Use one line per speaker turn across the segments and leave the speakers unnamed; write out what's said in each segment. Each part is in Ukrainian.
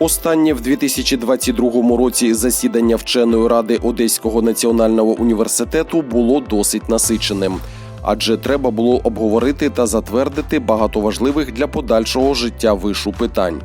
Останнє в 2022 році засідання вченої ради Одеського національного університету було досить насиченим, адже треба було обговорити та затвердити багато важливих для подальшого життя вишу питань.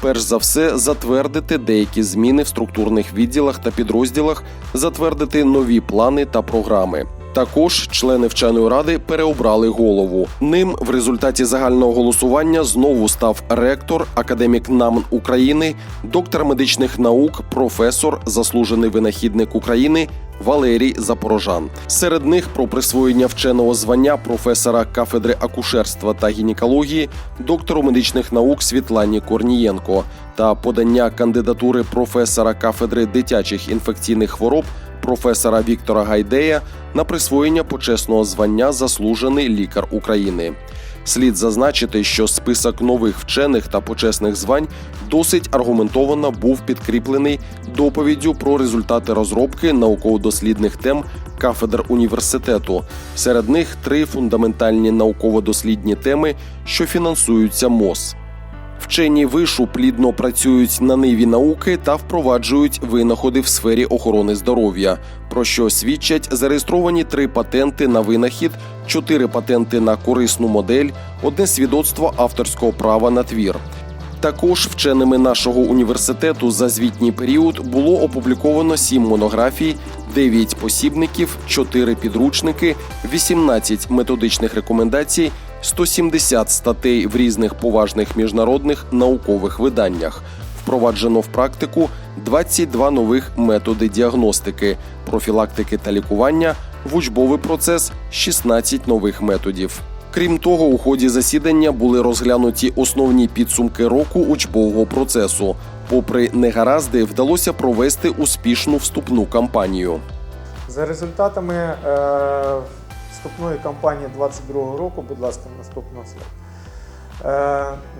Перш за все, затвердити деякі зміни в структурних відділах та підрозділах, затвердити нові плани та програми. Також члени вченої ради переобрали голову. Ним в результаті загального голосування знову став ректор, академік НАМН України, доктор медичних наук, професор, заслужений винахідник України Валерій Запорожан. Серед них про присвоєння вченого звання професора кафедри акушерства та гінекології, доктору медичних наук Світлані Корнієнко та подання кандидатури професора кафедри дитячих інфекційних хвороб професора Віктора Гайдея на присвоєння почесного звання Заслужений лікар України. Слід зазначити, що список нових вчених та почесних звань досить аргументовано був підкріплений доповіддю про результати розробки науково-дослідних тем кафедр університету. Серед них три фундаментальні науково-дослідні теми, що фінансуються МОЗ. Вчені вишу плідно працюють на ниві науки та впроваджують винаходи в сфері охорони здоров'я, про що свідчать зареєстровані три патенти на винахід, чотири патенти на корисну модель, одне свідоцтво авторського права на твір. Також вченими нашого університету за звітній період було опубліковано сім монографій, 9 посібників, 4 підручники, 18 методичних рекомендацій, 170 статей в різних поважних міжнародних наукових виданнях. Впроваджено в практику 22 нових методи діагностики, профілактики та лікування, в учбовий процес 16 нових методів. Крім того, у ході засідання були розглянуті основні підсумки року учбового процесу. Попри негаразди, вдалося провести успішну вступну кампанію.
За результатами е, вступної кампанії 2022 року, будь ласка, наступного слайд. Е,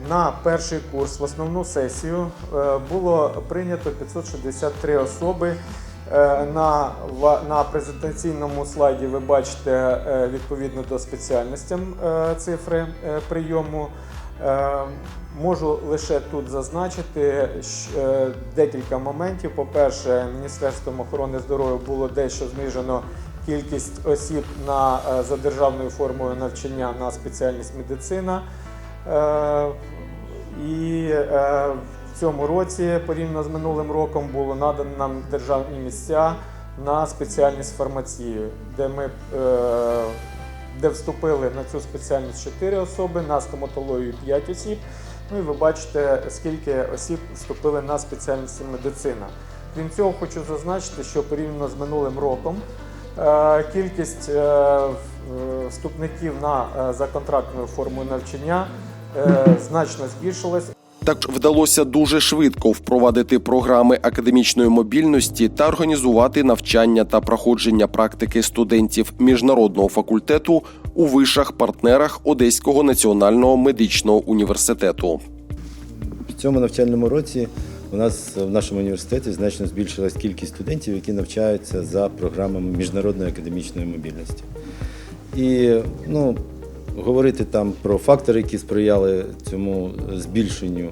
на перший курс в основну сесію е, було прийнято 563 особи. Е, на, на презентаційному слайді ви бачите відповідно до спеціальностям цифри прийому. Е, Можу лише тут зазначити щ- е, декілька моментів. По-перше, Міністерством охорони здоров'я було дещо знижено кількість осіб на, е, за державною формою навчання на спеціальність медицина. І в цьому році, порівняно з минулим роком, було надано нам державні місця на спеціальність фармації, де ми де вступили на цю спеціальність 4 особи, на стоматологію 5 осіб. Ну і ви бачите, скільки осіб вступили на спеціальність медицина. Крім цього, хочу зазначити, що порівняно з минулим роком е, кількість е, вступників на е, за контрактною формою навчання е, значно збільшилась.
Так вдалося дуже швидко впровадити програми академічної мобільності та організувати навчання та проходження практики студентів міжнародного факультету у вишах-партнерах Одеського національного медичного університету.
В цьому навчальному році у нас в нашому університеті значно збільшилась кількість студентів, які навчаються за програмами міжнародної академічної мобільності. І ну, говорити там про фактори, які сприяли цьому збільшенню.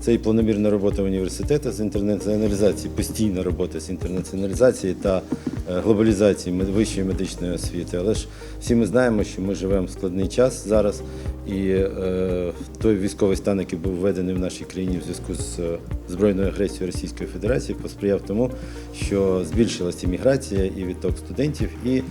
Це і планомірна робота університету з інтернаціоналізації, постійна робота з інтернаціоналізації та е, глобалізації вищої медичної освіти. Але ж всі ми знаємо, що ми живемо в складний час зараз, і е, той військовий стан, який був введений в нашій країні в зв'язку з е, збройною агресією Російської Федерації, посприяв тому, що збільшилася міграція і відток студентів. І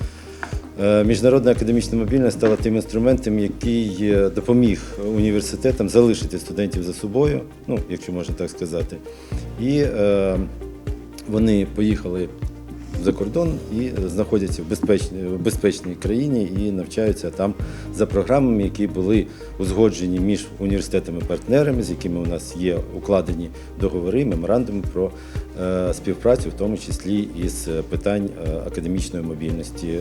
Міжнародна академічна мобільність стала тим інструментом, який е, допоміг університетам залишити студентів за собою, ну, якщо можна так сказати. І е, вони поїхали за кордон і знаходяться в безпечній, в безпечній країні і навчаються там за програмами, які були узгоджені між університетами-партнерами, з якими у нас є укладені договори, меморандуми про е, співпрацю, в тому числі із питань е, академічної мобільності.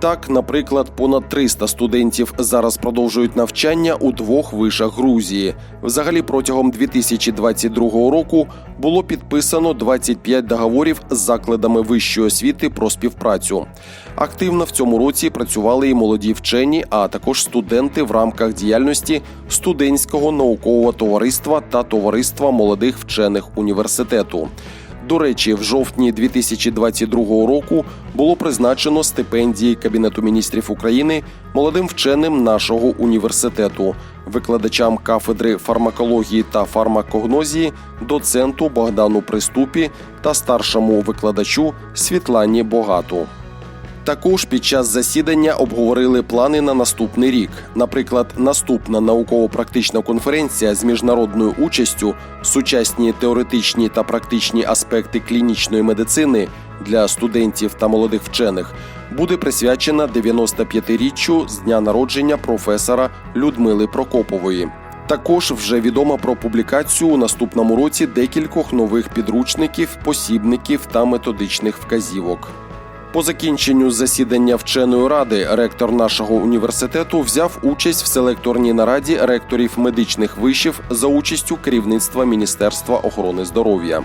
Так, наприклад, понад 300 студентів зараз продовжують навчання у двох вишах Грузії. Взагалі, протягом 2022 року було підписано 25 договорів з закладами вищої освіти про співпрацю. Активно в цьому році працювали і молоді вчені, а також студенти в рамках діяльності студентського наукового товариства та товариства молодих вчених університету. До речі, в жовтні 2022 року було призначено стипендії Кабінету міністрів України молодим вченим нашого університету, викладачам кафедри фармакології та фармакогнозії, доценту Богдану Приступі та старшому викладачу Світлані Богату. Також під час засідання обговорили плани на наступний рік. Наприклад, наступна науково-практична конференція з міжнародною участю, сучасні теоретичні та практичні аспекти клінічної медицини для студентів та молодих вчених буде присвячена 95-річчю з дня народження професора Людмили Прокопової. Також вже відомо про публікацію у наступному році декількох нових підручників, посібників та методичних вказівок. По закінченню засідання вченої ради ректор нашого університету взяв участь в селекторній нараді ректорів медичних вишів за участю керівництва Міністерства охорони здоров'я.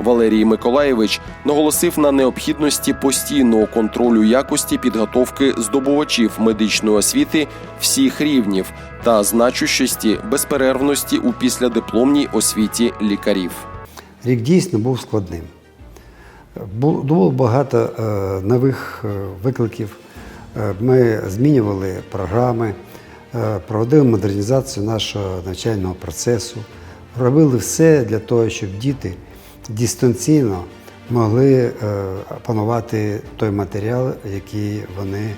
Валерій Миколаєвич наголосив на необхідності постійного контролю якості підготовки здобувачів медичної освіти всіх рівнів та значущості безперервності у післядипломній освіті лікарів.
Рік дійсно був складним. Бу- Було багато е, нових е, викликів. Е, Ми змінювали програми, проводили модернізацію нашого навчального процесу, робили все для того, щоб діти дистанційно могли опанувати той матеріал, який вони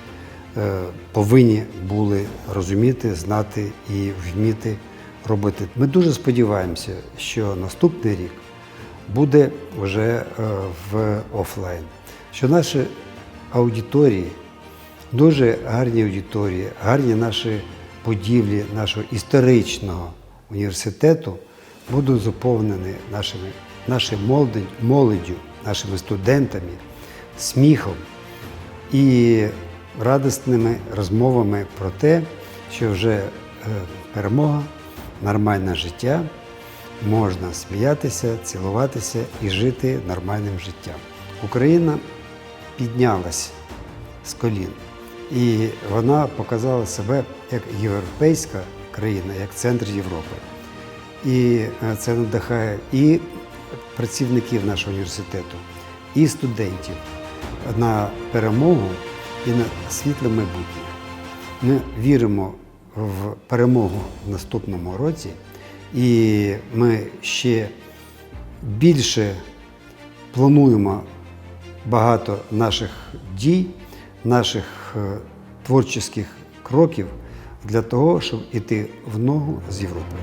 повинні були розуміти, знати і вміти робити. Ми дуже сподіваємося, що наступний рік буде вже е, в офлайн. Що наші аудиторії, дуже гарні аудиторії, гарні наші будівлі нашого історичного університету будуть заповнені нашими, нашою молоддю, нашими студентами, сміхом і радісними розмовами про те, що вже е, перемога, нормальне життя, можна сміятися, цілуватися і жити нормальним життям. Україна піднялась з колін, і вона показала себе як європейська країна, як центр Європи. І е, це надихає і працівників нашого університету, і студентів на перемогу і на світле майбутнє. Ми віримо в перемогу в наступному році, і ми ще більше плануємо багато наших дій, наших е, творчих кроків для того, щоб іти в ногу з Європою.